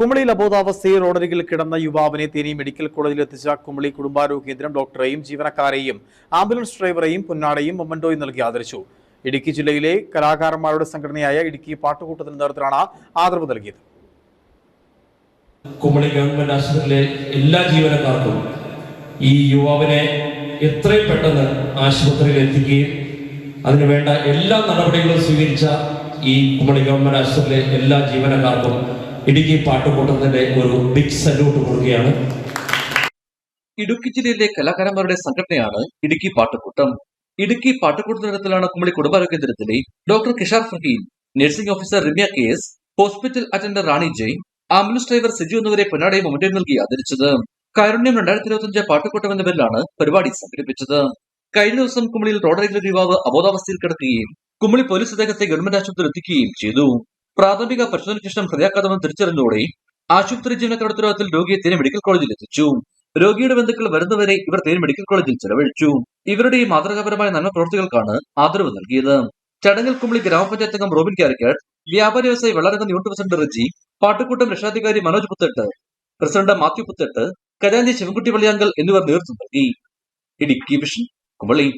കുമളിയിൽ അബോധാവസ്ഥയിൽ റോഡരികിൽ കിടന്ന യുവാവിനെ തേനി മെഡിക്കൽ കോളേജിൽ എത്തിച്ച കുമളി കുടുംബാരോഗ്യ കേന്ദ്രം ഡോക്ടറെയും ജീവനക്കാരെയും ആംബുലൻസ് ഡ്രൈവറെയും പൊന്നാടയും മൊമ്മൻഡോയും നൽകി ആദരിച്ചു. ഇടുക്കി ജില്ലയിലെ കലാകാരന്മാരുടെ സംഘടനയായ ഇടുക്കി പാട്ടുകൂട്ടത്തിന് നേതൃത്വത്തിലാണ് ആദരവ് നൽകിയത്. കുമളി ഗവൺമെന്റ് ആശുപത്രിയിലെ എല്ലാ ജീവനക്കാർക്കും ഈ യുവാവിനെ എത്രയും പെട്ടെന്ന് ആശുപത്രിയിൽ എത്തിക്കുകയും അതിനുവേണ്ട എല്ലാ നടപടികളും സ്വീകരിച്ച ഈ കുമളി ഗവൺമെന്റ് ആശുപത്രിയിലെ എല്ലാ ജീവനക്കാർക്കും ഇടുക്കി പാട്ടുകൂട്ടത്തിന്റെ ഒരു ബിഗ് സല്യൂട്ട് കൊടുക്കുകയാണ്. ഇടുക്കി ജില്ലയിലെ കലാകാരന്മാരുടെ സംഘടനയാണ് ഇടുക്കി പാട്ടുകൂട്ടം. ഇടുക്കി പാട്ടുകൂട്ടത്തിനിടത്തിലാണ് കുമളി കുടുംബാരോഗ്യ കേന്ദ്രത്തിലെ doctor Kishar Faheen nursing officer Ramya K S hospital attender Rani Jai ambulance driver Siju എന്നിവരെ പൊന്നാടയും മൊമെന്റോ നൽകി ആദരിച്ചത്. കാരുണ്യം രണ്ടായിരത്തി ഇരുപത്തിയഞ്ച് പാട്ടുകൂട്ടം എന്ന പേരിലാണ് പരിപാടി സംഘടിപ്പിച്ചത്. കഴിഞ്ഞ ദിവസം കുമളിയിൽ റോഡ് ഒരു യുവാവ് അബോധാവസ്ഥയിൽ കിടക്കുകയും കുമളി പോലീസ് അദ്ദേഹത്തെ ഗവൺമെന്റ് ആശുപത്രിയിൽ എത്തിക്കുകയും ചെയ്തു. പ്രാഥമിക പരിശോധനയ്ക്ക് ശേഷം ഹൃദയാഘാതമെന്ന് തിരിച്ചറിഞ്ഞതോടെ ആശുപത്രി ജീവനക്കാരുടെ ഉത്തരവാദിത്തത്തിൽ രോഗിയെ തേനി മെഡിക്കൽ കോളേജിൽ എത്തിച്ചു. രോഗിയുടെ ബന്ധുക്കൾ വരുന്നവരെ ഇവർ തേനി മെഡിക്കൽ കോളേജിൽ ചെലവഴിച്ചു. ഇവരുടെ ഈ മാതൃകാപരമായ നന്മ പ്രവർത്തികൾക്കാണ് ആദരവ് നൽകിയത്. ചടങ്ങിൽ കുമ്പളി ഗ്രാമപഞ്ചായത്ത് അംഗം റോബിൻ കാരക്കാട് വ്യാപാരി വ്യവസായി വെള്ളരംഗം യൂണിറ്റ് പ്രസിഡന്റ് റജി പാട്ടുക്കൂട്ടം രക്ഷാധികാരി മനോജ് പുത്തട്ട് പ്രസിഡന്റ് മാത്യു പുത്തട്ട് കരാഞ്ചി ശിവൻകുട്ടി വള്ളിയാങ്കൽ എന്നിവർ നേതൃത്വം നൽകി. ഇടുക്കി വിഷൻ കുമളി.